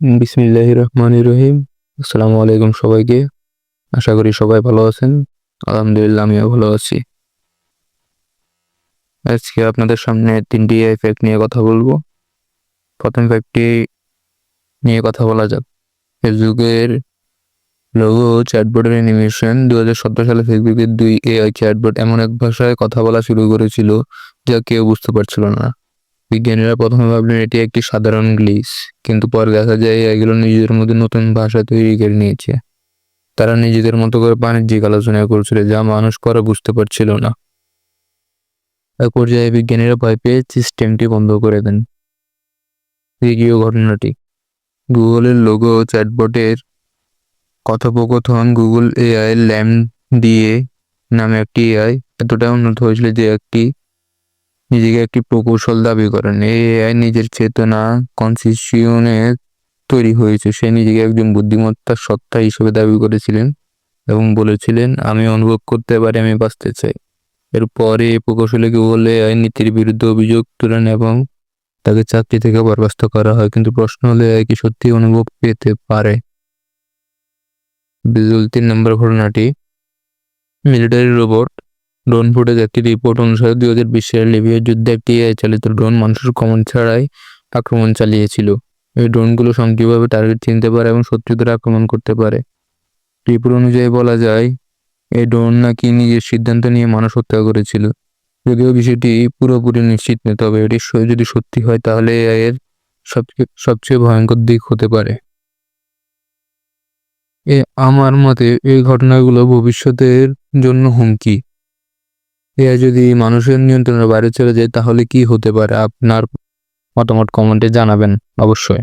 বিসমিল্লাহ রহমান রহিম। আসসালামু আলাইকুম সবাইকে। আশা করি সবাই ভালো আছেন। আলহামদুলিল্লাহ, আমিও ভালো আছি। আজকে আপনাদের সামনে তিনটি এফেক্ট নিয়ে কথা বলব। প্রথম ফ্যাক্টটি নিয়ে কথা বলা যাক। ফেসবুকের লোগো চ্যাটবোর্ডের অ্যানিমেশন দু হাজার সতেরো সালে ফেসবুকের দুই এআই চ্যাটবোর্ড এমন এক ভাষায় কথা বলা শুরু করেছিল, যা কেউ বুঝতে পারছিল না। বিজ্ঞানীরা প্রথমে ভাবলেন এটি একটি সাধারণ গ্লিচ কিন্তু পরে দেখা যায় এগুলো নিজেদের মধ্যে নতুন ভাষা তৈরি করে নিয়েছে। তারা নিজেদের মতো করে বাণিজ্যিক আলোচনা করছিল, যা মানুষ পরে বুঝতে পারছিল না। এক পর্যায়ে বিজ্ঞানীরা ভয় পেয়ে সিস্টেমটি বন্ধ করে দেন। দ্বিতীয় ঘটনাটি, গুগলের লোগো চ্যাটবটের কথোপকথন গুগল এআই ল্যাম দিয়ে নামে একটি এআই এতটা উন্নত হয়েছিল যে একটি নিজেকে একটি প্রকৌশল দাবি করেন। এআই নিজের চেতনা কনসিসিউনে তৈরি হয়েছে। সে নিজেকে একজন বুদ্ধিমত্তার সত্তা হিসেবে দাবি করেছিলেন এবং বলেছিলেন, আমি অনুভব করতে পারি, আমি বাঁচতে চাই। এরপরে এই প্রকৌশলী গুগল এআই নীতির বিরুদ্ধে অভিযোগ তোলেন এবং তাকে চাকরি থেকে বরখাস্ত করা হয়। কিন্তু প্রশ্ন হলে এআই কি সত্যি অনুভব পেতে পারে? বিজুল তিন নম্বর ঘটনাটি। মিলিটারি রোবট ড্রোন ফুটেজ একটি রিপোর্ট অনুসারে দুই হাজার বিশ সালের লিবিয়ার যুদ্ধে একটি এআই চালিত ড্রোন মানুষের কমন ছাড়াই আক্রমণ চালিয়েছিল। এই ড্রোনগুলো সক্রিয়ভাবে টার্গেট চিনতে পারে এবং শত্রুদের আক্রমণ করতে পারে। রিপোর্ট অনুযায়ী বলা যায়, এই ড্রোন নাকি নিজের সিদ্ধান্ত নিয়ে মানুষ হত্যা করেছিল। যদিও বিষয়টি পুরোপুরি নিশ্চিত নয়, তবে এটি যদি সত্যি হয় তাহলে এআই এর সবচেয়ে সবচেয়ে ভয়ঙ্কর দিক হতে পারে। এ, আমার মতে এই ঘটনাগুলো ভবিষ্যতের জন্য হুমকি। এআই যদি মানুষের নিয়ন্ত্রণের বাইরে চলে যায়, তাহলে কি হতে পারে? আপনার মতামত কমেন্টে জানাবেন, অবশ্যই।